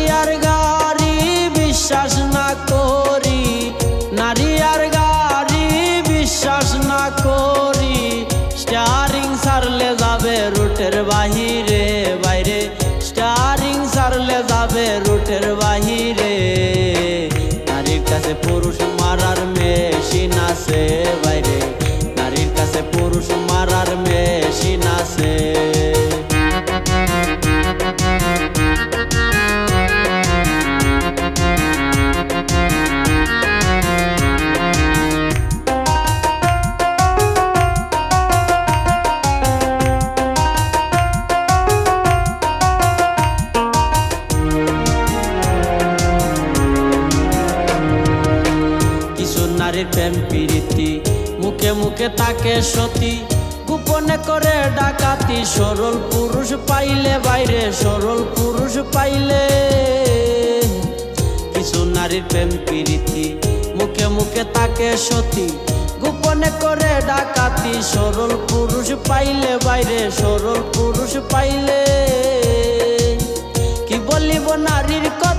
আর গাড়ি বিশ্বাস না করি। নারী আর বিশ্বাস না করি। স্টারিং সারলে যাবে রুটের বাহিরে, বাইরে। স্টারিং সারলে যাবে রুটের বাহিরে। নারীর কাছে পুরুষ নারীর প্রেম প্রীতি, মুখে মুখে তাকে সতী, গোপনে করে ডাকাতি, সরল পুরুষ পাইলে বাইরে, সরল পুরুষ পাইলে। কিছু নারীর প্রেম প্রীতি, মুখে মুখে তাকে সতী, গোপনে করে ডাকাতি, সরল পুরুষ পাইলে বাইরে, সরল পুরুষ পাইলে। কি বলিব নারীর কথায়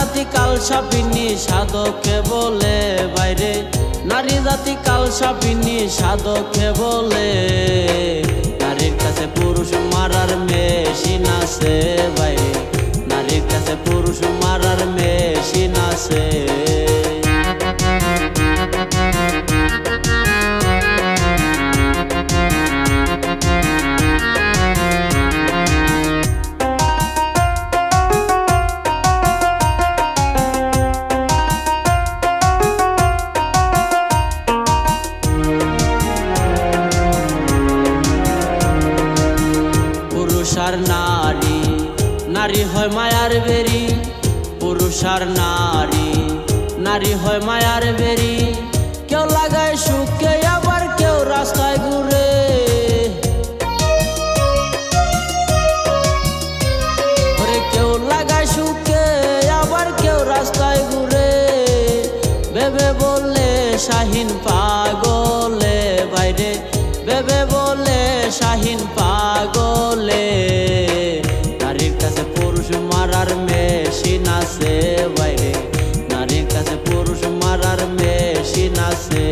জাতি কাল সাপিনী সাধকে বলে বাইরে। নারী জাতি কাল সাপিনী সাধকে বলে। নারীর কাছে পুরুষ মারার আর নারী নারী হয় মায়ার বেরি, পুরুষ আর নারী নারী হয় মায়ার বেরি। কেউ লাগায় সুখে, আবার কেউ রাস্তায় ঘুরে। কেউ লাগায় সুখে, আবার কেউ রাস্তায় ঘুরে। বেবে বললে শাহিন পাগলে। কেনার মেশিন আছে।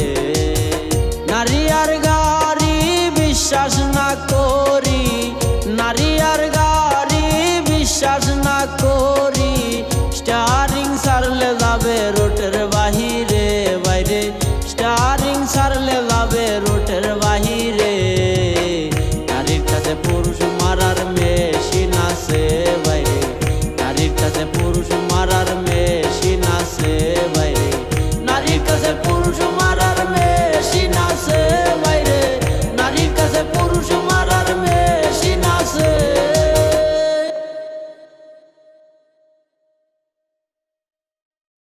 নারী আর গাড়ি বিশ্বাস না করি। নারী আর গাড়ি বিশ্বাস না করি। স্টারিং সারলে যাবে রোটের বাহিরে, বাইরে। স্টারিং সারলে যাবে রোটের বাহিরে। নারীর কাছে পুরুষ